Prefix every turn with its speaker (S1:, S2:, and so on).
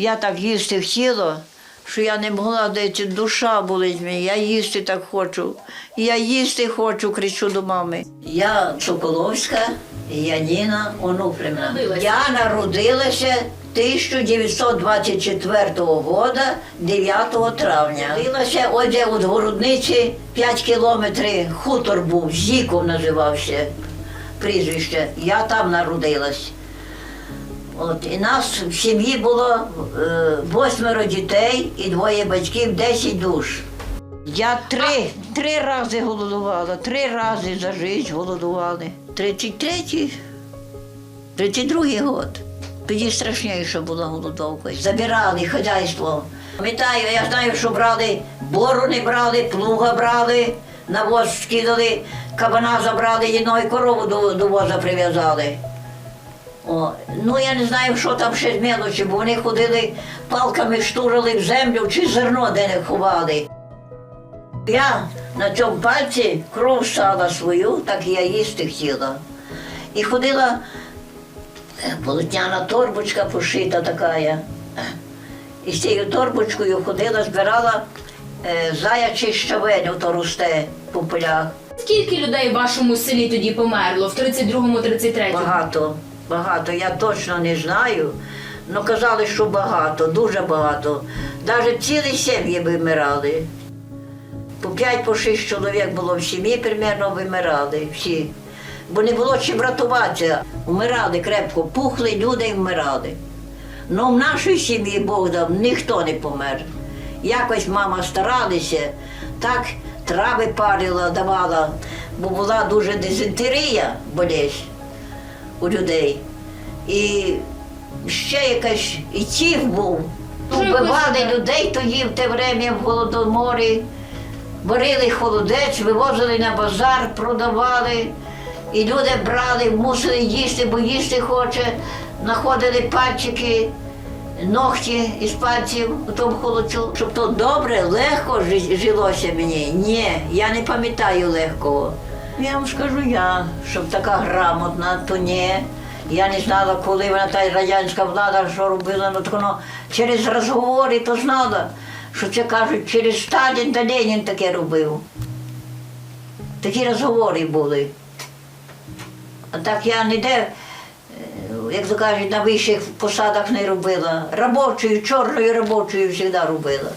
S1: Я так їсти хотіла, що я не могла десь душа болить мені. Я їсти так хочу. Я їсти хочу, кричу до мами. Я Соколовська, Яніна Онуфрівна.
S2: Народилася?
S1: Я народилася 1924 года, 9 травня. Родилася ось де от Городниці 5 кілометрів, хутор був, Зіков називався прізвище. Я там народилась. От, і нас в сім'ї було е, восьмеро дітей і двоє батьків, 10 душ. Я три, три рази голодувала, три рази за життя голодували. 33-й, 32-й год. Тоді страшніше була голодовка. Забирали хазяйство. Пам'ятаю, я знаю, що брали, борони брали, плуга брали, навоз скидали, кабана забрали, і корову до, до воза прив'язали. О, ну я не знаю, що там ще з мелочі, бо вони ходили палками штурили в землю чи зерно де не ховали. Я на цьому пальці кров стала свою, так я їсти хотіла. І ходила е, полотняна торбочка пошита така. І з цією торбочкою ходила, збирала е, заячий щавель, ото росте по полях.
S2: Скільки людей в вашому селі тоді померло в 32-му, 33-му?
S1: Багато, багато. Я точно не знаю. але казали, що багато, дуже багато. Навіть цілі сім'ї вимирали. По п'ять, по шість чоловік було в сім'ї, примерно вимирали всі. Бо не було чим рятуватися. Вмирали крепко, пухли люди і вмирали. Ну в нашій сім'ї Бог дав, ніхто не помер. Якось мама старалася, так трави парила, давала, бо була дуже дизентерія болезнь у людей. І ще якась і тіф був. Вбивали людей тоді в те время в Голодоморі, варили холодець, вивозили на базар, продавали. І люди брали, мусили їсти, бо їсти хоче, знаходили пальчики, ногті із пальців у тому холодцю. Щоб то добре, легко жилося мені. Ні, я не пам'ятаю легкого. Я вам скажу я, щоб така грамотна, то ні. Я не знала, коли вона та радянська влада що робила, ну так воно через розговори то знала, що це кажуть, через Сталін та Ленін таке робив. Такі розговори були. А так я ніде, е, як то кажуть, на вищих посадах не робила. Робочою, чорною робочою завжди робила.